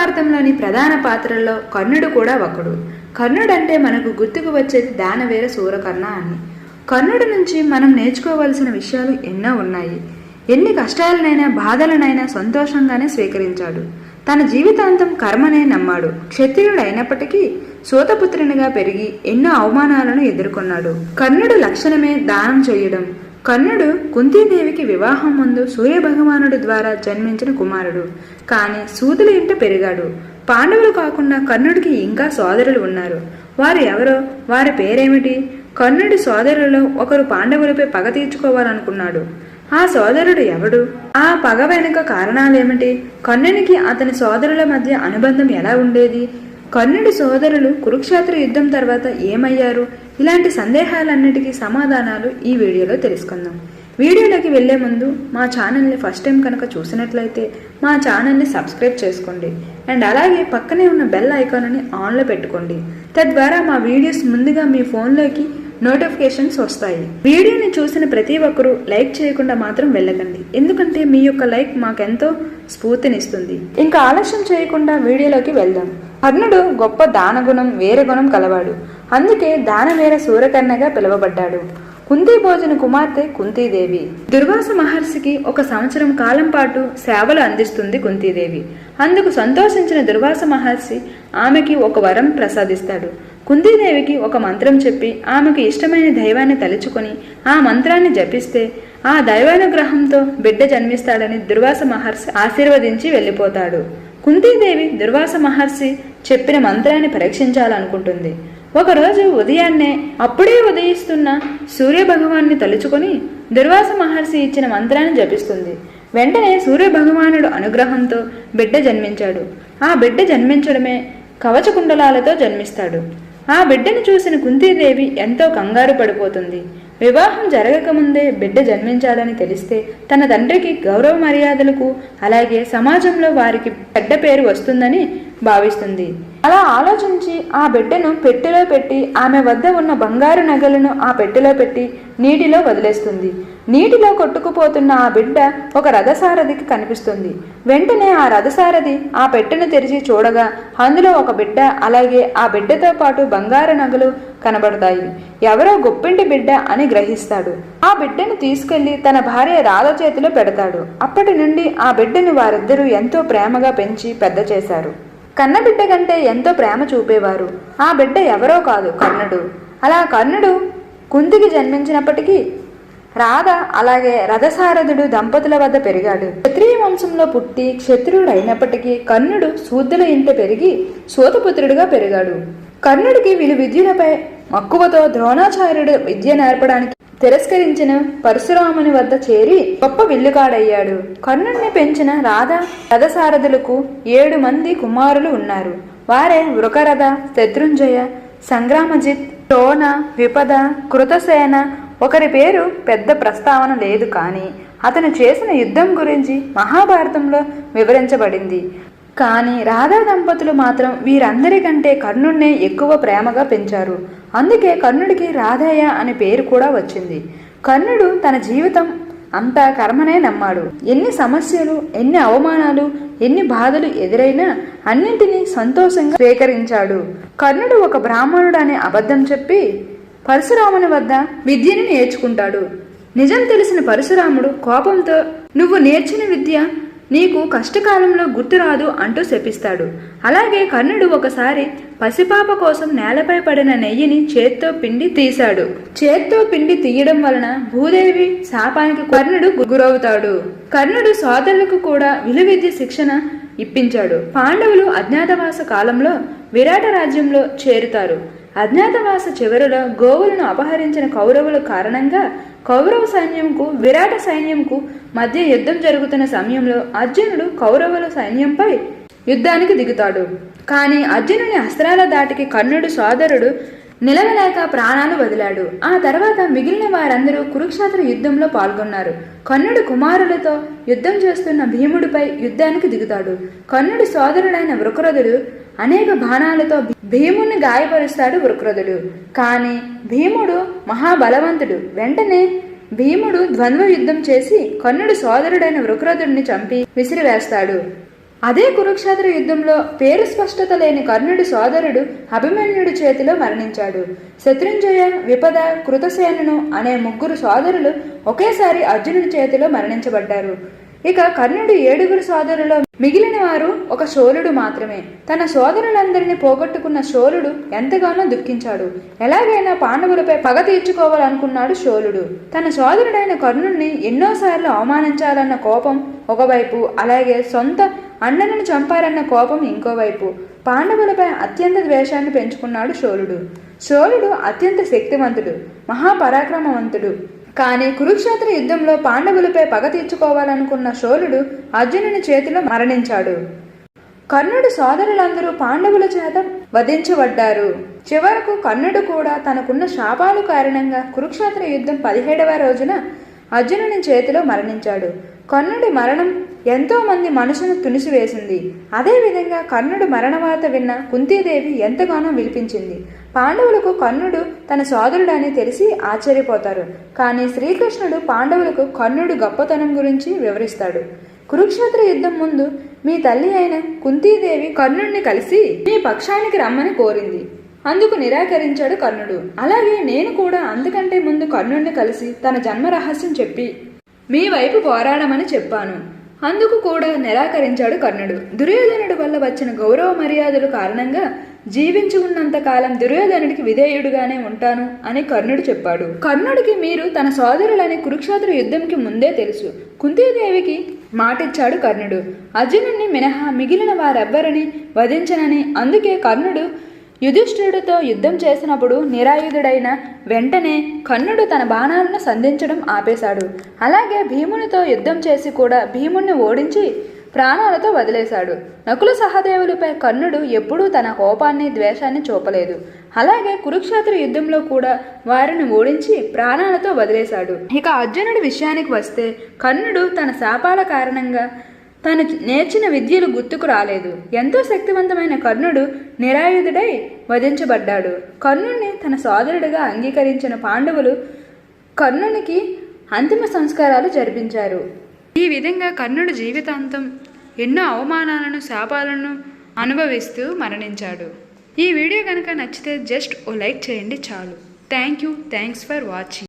మహాభారతంలోని ప్రధాన పాత్రల్లో కర్ణుడు కూడా ఒకడు. కర్ణుడంటే మనకు గుర్తుకు వచ్చేది దానవీర సూరకర్ణ అని. కర్ణుడి నుంచి మనం నేర్చుకోవలసిన విషయాలు ఎన్నో ఉన్నాయి. ఎన్ని కష్టాలనైనా బాధలనైనా సంతోషంగానే స్వీకరించాడు. తన జీవితాంతం కర్మనే నమ్మాడు. క్షత్రియుడు అయినప్పటికీ సూతపుత్రునిగా పెరిగి ఎన్నో అవమానాలను ఎదుర్కొన్నాడు. కర్ణుడు లక్షణమే దానం చేయడం. కర్ణుడు కుంతీదేవికి వివాహం ముందు సూర్యభగవానుడు ద్వారా జన్మించిన కుమారుడు. కానీ సూదుల ఇంట పెరిగాడు. పాండవులు కాకుండా కర్ణుడికి ఇంకా సోదరులు ఉన్నారు. వారు ఎవరో వారి పేరేమిటి? కర్ణుడి సోదరులలో ఒకరు పాండవులపై పగ తీర్చుకోవాలనుకున్నాడు. ఆ సోదరుడు ఎవడు? ఆ పగ వెనుక కారణాలేమిటి? కర్ణునికి అతని సోదరుల మధ్య అనుబంధం ఎలా ఉండేది? కర్ణుడి సోదరులు కురుక్షేత్ర యుద్ధం తర్వాత ఏమయ్యారు? ఇలాంటి సందేహాలన్నిటికీ సమాధానాలు ఈ వీడియోలో తెలుసుకుందాం. వీడియోలోకి వెళ్ళే ముందు మా ఛానల్ని ఫస్ట్ టైం కనుక చూసినట్లయితే మా ఛానల్ని సబ్స్క్రైబ్ చేసుకోండి. అండ్ అలాగే పక్కనే ఉన్న బెల్ ఐకాన్ని ఆన్లో పెట్టుకోండి. తద్వారా మా వీడియోస్ ముందుగా మీ ఫోన్లోకి నోటిఫికేషన్స్ వస్తాయి. వీడియోని చూసిన ప్రతి ఒక్కరూ లైక్ చేయకుండా మాత్రం వెళ్ళకండి. ఎందుకంటే మీ యొక్క లైక్ మాకెంతో స్ఫూర్తినిస్తుంది. ఇంకా ఆలస్యం చేయకుండా వీడియోలోకి వెళ్దాం. అర్ణుడు గొప్ప దానగుణం గుణం కలవాడు. అందుకే దానవేర సూరకర్ణగా పిలువబడ్డాడు. కుంతీ భోజన కుమార్తె కుంతీదేవి. దుర్వాస మహర్షికి ఒక సంవత్సరం కాలం పాటు సేవలు అందిస్తుంది కుంతీదేవి. అందుకు సంతోషించిన దుర్వాస మహర్షి ఆమెకి ఒక వరం ప్రసాదిస్తాడు. కుంతీదేవికి ఒక మంత్రం చెప్పి ఆమెకు ఇష్టమైన దైవాన్ని తలుచుకొని ఆ మంత్రాన్ని జపిస్తే ఆ దైవానుగ్రహంతో బిడ్డ జన్మిస్తాడని దుర్వాస మహర్షి ఆశీర్వదించి వెళ్ళిపోతాడు. కుంతీదేవి దుర్వాస మహర్షి చెప్పిన మంత్రాన్ని పరీక్షించాలనుకుంటుంది. ఒకరోజు ఉదయాన్నే అప్పుడే ఉదయిస్తున్న సూర్య భగవాన్ని తలుచుకొని దుర్వాస మహర్షి ఇచ్చిన మంత్రాన్ని జపిస్తుంది. వెంటనే సూర్య భగవానుడు అనుగ్రహంతో బిడ్డ జన్మించాడు. ఆ బిడ్డ జన్మించడమే కవచకుండలాలతో జన్మిస్తాడు. ఆ బిడ్డను చూసిన కుంతీదేవి ఎంతో కంగారు పడిపోతుంది. వివాహం జరగకముందే బిడ్డ జన్మించాలని తెలిస్తే తన తండ్రికి గౌరవ మర్యాదలకు అలాగే సమాజంలో వారికి పెద్ద పేరు వస్తుందని భావిస్తుంది. అలా ఆలోచించి ఆ బిడ్డను పెట్టెలో పెట్టి ఆమె వద్ద ఉన్న బంగారు నగలను ఆ పెట్టెలో పెట్టి నీటిలో వదిలేస్తుంది. నీటిలో కొట్టుకుపోతున్న ఆ బిడ్డ ఒక రథసారథికి కనిపిస్తుంది. వెంటనే ఆ రథసారథి ఆ పెట్టెను తెరిచి చూడగా అందులో ఒక బిడ్డ అలాగే ఆ బిడ్డతో పాటు బంగారు నగలు కనబడతాయి. ఎవరో గొప్పింటి బిడ్డ అని గ్రహిస్తాడు. ఆ బిడ్డను తీసుకెళ్ళి తన భార్య రాధ చేతిలో పెడతాడు. అప్పటి నుండి ఆ బిడ్డను వారిద్దరూ ఎంతో ప్రేమగా పెంచి పెద్ద చేశారు. కన్నబిడ్డ కంటే ఎంతో ప్రేమ చూపేవారు. ఆ బిడ్డ ఎవరో కాదు కర్ణుడు. అలా కర్ణుడు కుంతికి జన్మించినప్పటికీ రాధ అలాగే రథసారథుడు దంపతుల వద్ద పెరిగాడు. క్షత్రియ వంశంలో పుట్టి క్షత్రియుడు అయినప్పటికీ కర్ణుడు శూద్రుల ఇంట పెరిగి సూతపుత్రుడిగా పెరిగాడు. కర్ణుడికి వీళ్ళు విద్యులపై మక్కువతో ద్రోణాచార్యుడు విద్య నేర్పడానికి తిరస్కరించిన పరశురాముని వద్ద చేరి గొప్ప విల్లుగాడయ్యాడు. కర్ణుడిని పెంచిన రాధ రథసారథులకు ఏడు మంది కుమారులు ఉన్నారు. వారే వృకరథ శత్రుంజయ సంగ్రామజిత్ టోన విపద కృతసేన. ఒకరి పేరు పెద్ద ప్రస్తావన లేదు కానీ అతను చేసిన యుద్ధం గురించి మహాభారతంలో వివరించబడింది. కానీ రాధా దంపతులు మాత్రం వీరందరికంటే కర్ణుడినే ఎక్కువ ప్రేమగా పెంచారు. అందుకే కర్ణుడికి రాధయ్య అనే పేరు కూడా వచ్చింది. కర్ణుడు తన జీవితం అంతా కర్మనే నమ్మాడు. ఎన్ని సమస్యలు ఎన్ని అవమానాలు ఎన్ని బాధలు ఎదురైనా అన్నింటినీ సంతోషంగా స్వీకరించాడు. కర్ణుడు ఒక బ్రాహ్మణుడు అనే అబద్ధం చెప్పి పరశురాముని వద్ద విద్యను నేర్చుకుంటాడు. నిజం తెలిసిన పరశురాముడు కోపంతో నువ్వు నేర్చిన విద్య నీకు కష్టకాలంలో గుర్తురాదు అంటూ శపిస్తాడు. అలాగే కర్ణుడు ఒకసారి పసిపాప కోసం నేలపై పడిన నెయ్యిని చేత్తో పిండి తీశాడు. చేత్తో పిండి తీయడం వలన భూదేవి శాపానికి కర్ణుడు గురవుతాడు. కర్ణుడు సోదరులకు కూడా విలువిద్య శిక్షణ ఇప్పించాడు. పాండవులు అజ్ఞాతవాస కాలంలో విరాట రాజ్యంలో చేరుతారు. అజ్ఞాతవాస చివరిలో గోవులను అపహరించిన కౌరవుల కారణంగా కౌరవ సైన్యంకు విరాట సైన్యంకు మధ్య యుద్ధం జరుగుతున్న సమయంలో అర్జునుడు కౌరవుల సైన్యంపై యుద్ధానికి దిగుతాడు. కానీ అర్జునుని అస్త్రాల దాటికి కర్ణుడు సోదరుడు నిలవలేక ప్రాణాలు వదిలాడు. ఆ తర్వాత మిగిలిన వారందరూ కురుక్షేత్ర యుద్ధంలో పాల్గొన్నారు. కర్ణుడు కుమారులతో యుద్ధం చేస్తున్న భీముడిపై యుద్ధానికి దిగుతాడు. కర్ణుడి సోదరుడైన వృక్రదుడు అనేక బాణాలతో భీముని గాయపరుస్తాడు వృక్రదుడు. కానీ భీముడు మహాబలవంతుడు. వెంటనే భీముడు ద్వంద్వ యుద్ధం చేసి కర్ణుడు సోదరుడైన వృక్రదుడిని చంపి విసిరివేస్తాడు. అదే కురుక్షేత్ర యుద్ధంలో పేరు స్పష్టత లేని కర్ణుడి సోదరుడు అభిమన్యుడి చేతిలో మరణించాడు. శత్రుంజయ విపద కృతసేనును అనే ముగ్గురు సోదరులు ఒకేసారి అర్జునుడి చేతిలో మరణించబడ్డారు. ఇక కర్ణుడు ఏడుగురు సోదరులో మిగిలిన వారు ఒక శోరుడు మాత్రమే. తన సోదరులందరినీ పోగొట్టుకున్న శోరుడు ఎంతగానో దుఃఖించాడు. ఎలాగైనా పాండవులపై పగ తీర్చుకోవాలనుకున్నాడు శోరుడు తన సోదరుడైన కర్ణుడిని ఎన్నోసార్లు అవమానించాలన్న కోపం ఒకవైపు అలాగే సొంత అన్నలను చంపారన్న కోపం ఇంకోవైపు. పాండవులపై అత్యంత ద్వేషాన్ని పెంచుకున్నాడు శోరుడు శోరుడు అత్యంత శక్తివంతుడు మహాపరాక్రమవంతుడు. కానీ కురుక్షేత్ర యుద్ధంలో పాండవులపై పగ తీర్చుకోవాలనుకున్న శోలుడు అర్జునుని చేతిలో మరణించాడు. కర్ణుడు సోదరులందరూ పాండవుల చేత వధించబడ్డారు. చివరకు కర్ణుడు కూడా తనకున్న శాపాలు కారణంగా కురుక్షేత్ర యుద్ధం పదిహేడవ రోజున అర్జునుని చేతిలో మరణించాడు. కర్ణుడి మరణం ఎంతోమంది మనసును తునిసివేసింది. అదేవిధంగా కర్ణుడు మరణవాత విన్న కుంతీదేవి ఎంతగానో విలిపించింది. పాండవులకు కర్ణుడు తన సోదరుడని తెలిసి ఆశ్చర్యపోతారు. కానీ శ్రీకృష్ణుడు పాండవులకు కర్ణుడు గొప్పతనం గురించి వివరిస్తాడు. కురుక్షేత్ర యుద్ధం ముందు మీ తల్లి అయిన కుంతీదేవి కర్ణుడిని కలిసి మీ పక్షానికి రమ్మని కోరింది. అందుకు నిరాకరించాడు కర్ణుడు. అలాగే నేను కూడా అందుకంటే ముందు కర్ణుడిని కలిసి తన జన్మ రహస్యం చెప్పి మీ వైపు పోరాడమని చెప్పాను. అందుకు కూడా నిరాకరించాడు కర్ణుడు. దుర్యోధనుడు వల్ల వచ్చిన గౌరవ మర్యాదలు కారణంగా జీవించి ఉన్నంత కాలం దుర్యోధనుడికి విధేయుడుగానే ఉంటాను అని కర్ణుడు చెప్పాడు. కర్ణుడికి మీరు తన సోదరులని కురుక్షేత్ర యుద్ధంకి ముందే తెలుసు. కుంతీదేవికి మాటిచ్చాడు కర్ణుడు. అర్జునుడిని మినహా మిగిలిన వారెవ్వరిని వధించనని అందుకే కర్ణుడు యుధిష్ఠిరుడితో యుద్ధం చేసినప్పుడు నిరాయుధుడైన వెంటనే కర్ణుడు తన బాణాలను సంధించడం ఆపేశాడు. అలాగే భీమునితో యుద్ధం చేసి కూడా భీముణ్ణి ఓడించి ప్రాణాలతో వదిలేశాడు. నకుల సహదేవులపై కర్ణుడు ఎప్పుడూ తన కోపాన్ని ద్వేషాన్ని చూపలేదు. అలాగే కురుక్షేత్ర యుద్ధంలో కూడా వారిని ఓడించి ప్రాణాలతో వదిలేశాడు. ఇక అర్జునుడి విషయానికి వస్తే కర్ణుడు తన శాపాల కారణంగా తను నేర్చిన విద్యలు గుర్తుకు రాలేదు. ఎంతో శక్తివంతమైన కర్ణుడు నిరాయుధుడై వధించబడ్డాడు. కర్ణుడిని తన సోదరుడిగా అంగీకరించిన పాండవులు కర్ణునికి అంతిమ సంస్కారాలు జరిపించారు. ఈ విధంగా కర్ణుడు జీవితాంతం ఎన్నో అవమానాలను శాపాలను అనుభవిస్తూ మరణించాడు. ఈ వీడియో కనుక నచ్చితే జస్ట్ ఓ లైక్ చేయండి చాలు. Thank you. Thanks for watching.